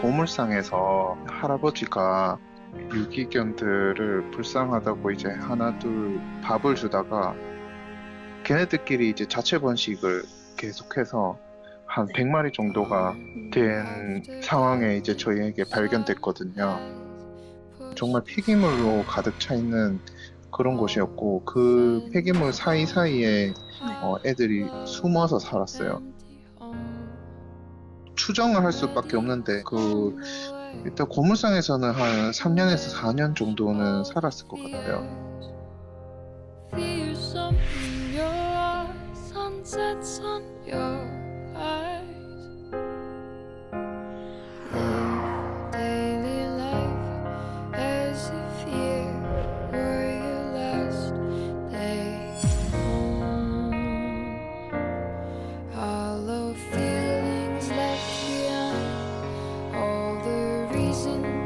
고물상에서 할아버지가 유기견들을 불쌍하다고 이제 하나 둘 밥을 주다가 걔네들끼리 이제 자체 번식을 계속해서 한 100마리 정도가 된 상황에 이제 저희에게 발견됐거든요. 정말 폐기물로 가득 차 있는 그런 곳이었고 그 폐기물 사이사이에 어, 애들이 숨어서 살았어요. 추정을 할 수밖에 없는데 그 일단 고물상에서는 한 3년에서 4년 정도는 살았을 것 같아요. Fearsome in your eyes, sunsets on your reason